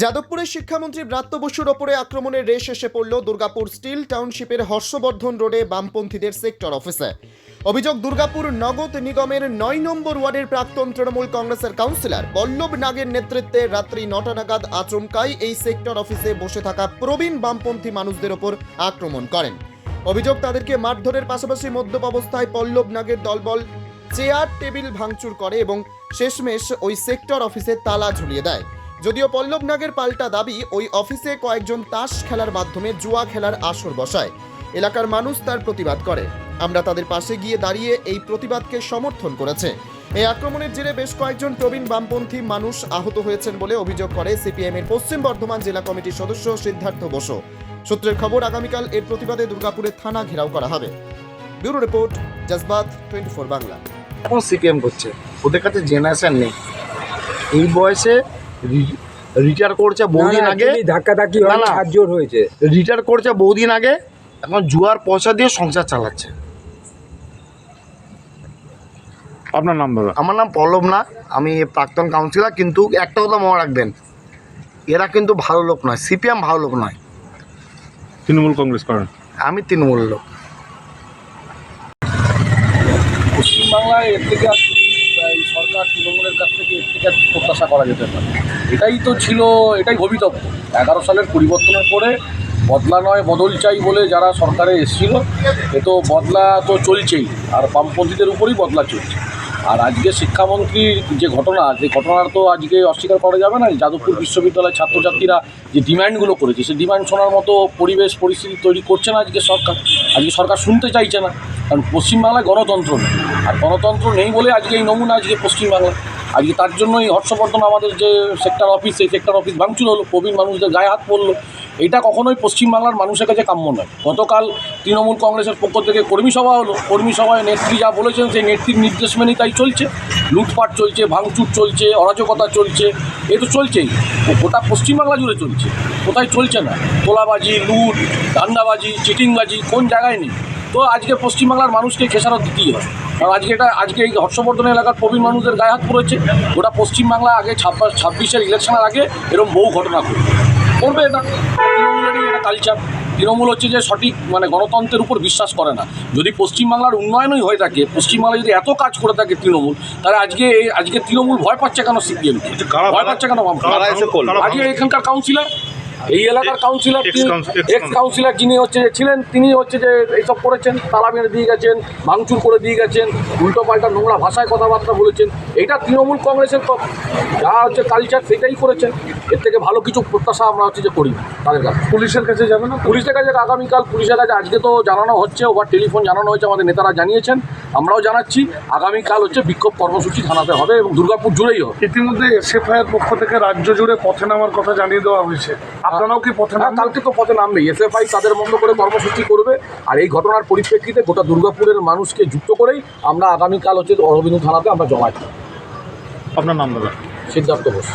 যাদবপুরের শিক্ষামন্ত্রী ব্রাত্য বসুর ওপরে আক্রমণের রেশ এসে পড়ল দুর্গাপুর স্টিল টাউনশিপের হর্ষবর্ধন রোডে বামপন্থীদের সেক্টর অফিসে। অভিযোগ, দুর্গাপুর নগদ নিগমের নয় নম্বর ওয়ার্ডের প্রাক্তন তৃণমূল কংগ্রেসের কাউন্সিলর পল্লব নাগের নেতৃত্বে রাত্রি নটা নাগাদ আচমকাই এই সেক্টর অফিসে বসে থাকা প্রবীণ বামপন্থী মানুষদের ওপর আক্রমণ করেন। অভিযোগ, তাদেরকে মারধরের পাশাপাশি মদ্যপ অবস্থায় পল্লব নাগের দলবল চেয়ার, টেবিল ভাঙচুর করে এবং শেষমেশ ওই সেক্টর অফিসে তালা ঝুলিয়ে দেয়। যদিও পল্লব নাগের পাল্টা দাবি, ওই অফিসে কয়েকজন তাস খেলার মাধ্যমে জুয়া খেলার আসর বসায়। এলাকার মানুষ তার প্রতিবাদ করে। আমরা তাদের পাশে গিয়ে দাঁড়িয়ে এই প্রতিবাদকে সমর্থন করেছে। এই আক্রমণের জেরে বেশ কয়েকজন প্রবীণ বামপন্থী মানুষ আহত হয়েছেন বলে অভিযোগ করে সিপিএম এর পশ্চিম বর্ধমান জেলা কমিটির সদস্য সিদ্ধার্থ বসু। সূত্রের খবর, আগামীকাল এর প্রতিবাদে দুর্গাপুরে থানা ঘেরাও করা হবে। Bureau report, Jazbaat twenty four Bangla. এখন সিপিএম করছে। ওদের কাছে জেনারেশন নেই। এই বয়সে রিটায়ার করছে বহুদিন আগে। ধাক্কা ধাক্কি না, জোর হয়েছে। রিটায়ার করছে বহুদিন আগে এখন জুয়ার পয়সা দিয়ে সংসার চালাচ্ছে। আপনার নাম দাদা আমার নাম পল্লব না আমি প্রাক্তন কাউন্সিলর কিন্তু একটা কথা মনে রাখবেন এরা কিন্তু ভালো লোক নয় সিপিএম ভালো লোক নয়। তৃণমূল কংগ্রেস করেন। আমি তৃণমূল লোক। পশ্চিমবাংলায় এর থেকে সরকার তৃণমূলের কাছ থেকে এর প্রত্যাশা করা যেতে পারে। এটাই তো ছিল, এটাই ভবিতব্য। এগারো সালের পরিবর্তনের পরে বদলা নয়, বদল চাই বলে যারা সরকারে এসেছিল, এ তো বদলা তো চলছেই, আর বামপন্থীদের উপরই বদলা চলছে। আর আজকে শিক্ষামন্ত্রীর যে ঘটনা যে ঘটনার তো আজকে অস্বীকার করা যাবে না। যাদবপুর বিশ্ববিদ্যালয়ের ছাত্রছাত্রীরা যে ডিমান্ডগুলো করেছে সেই ডিমান্ড শোনার মতো পরিবেশ, পরিস্থিতি তৈরি করছে না আজকে সরকার। আজকে সরকার শুনতে চাইছে না। কারণ পশ্চিমবাংলায় গণতন্ত্র নেই। আর গণতন্ত্র নেই বলে আজকে এই নমুনা আজকে পশ্চিমবাংলা। আজকে তার জন্যই হর্ষবর্ধন আমাদের যে সেক্টর অফিস সেই সেক্টর অফিস ভাঙচুর হলো। প্রবীণ মানুষদের গায়ে হাত পড়ল। এটা কখনোই পশ্চিমবাংলার মানুষের কাছে কাম্য নয়। গতকাল তৃণমূল কংগ্রেসের পক্ষ থেকে কর্মী সভা হলো। কর্মী সভায় নেত্রী যা বলেছেন সেই নেত্রীর নির্দেশ মেনেই তাই চলছে। লুটপাট চলছে, ভাঙচুর চলছে, অরাজকতা চলছে, এ তো চলছেই। গোটা পশ্চিমবাংলা জুড়ে চলছে। কোথায় চলছে না? তোলাবাজি, লুট, দান্দাবাজি, চিটিংবাজি, কোন জায়গায় নেই? তো আজকে পশ্চিমবাংলার মানুষকে খেসারত দিতেই হয় কারণ আজকে এটা, আজকে এই হর্ষবর্ধন এলাকার প্রবীণ মানুষদের গায়ে হাত পড়েছে। গোটা পশ্চিমবাংলা আগে ছাব্বিশ ছাব্বিশের ইলেকশনের আগে এরকম বহু ঘটনা ঘটবে করবে এটা তৃণমূলেরই এটা কালচার তৃণমূল হচ্ছে যে সঠিক মানে গণতন্ত্রের উপর বিশ্বাস করে না। যদি পশ্চিমবাংলার উন্নয়নই হয়ে থাকে পশ্চিমবাংলা যদি এত কাজ করে থাকে তৃণমূল তাহলে আজকে এই আজকে তৃণমূল ভয় পাচ্ছে কেন সিপিএম ভয় পাচ্ছে কেন? আজকে এখানকার কাউন্সিলর এই এলাকার কাউন্সিলর এক্স কাউন্সিলর যিনি হচ্ছে যে ছিলেন তিনি হচ্ছে যে এইসব করেছেন তালা মেরে দিয়ে গেছেন ভাঙচুর করে দিয়ে গেছেন উল্টো পাল্টা নোংরা ভাষায় কথাবার্তা বলেছেন। এটা তৃণমূল কংগ্রেসের যা হচ্ছে কালচার সেটাই করেছেন। এর থেকে ভালো কিছু প্রত্যাশা আমরা হচ্ছে যে করি না তাদের কাছে। পুলিশের কাছে যাবে না পুলিশের কাছে আগামীকাল পুলিশের কাছে আজকে তো জানানো হচ্ছে ওভার টেলিফোন জানানো হয়েছে আমাদের নেতারা জানিয়েছেন আমরাও জানাচ্ছি আগামীকাল হচ্ছে বিক্ষোভ কর্মসূচি থানাতে হবে এবং দুর্গাপুর জুড়েই হবে। ইতিমধ্যে এসএফআইয়ের পক্ষ থেকে রাজ্য জুড়ে পথে নামার কথা জানিয়ে দেওয়া হয়েছে। আপনারাও কি পথে হ্যাঁ, নামবেন? কালকে তো পথে নামবে এসএফআই তাদের মতো করে কর্মসূচি করবে আর এই ঘটনার পরিপ্রেক্ষিতে গোটা দুর্গাপুরের মানুষকে যুক্ত করেই আমরা আগামীকাল হচ্ছে অরবিন্দু থানাতে আমরা জমা আপনার নাম দাদা সিদ্ধার্থ ঘোষ।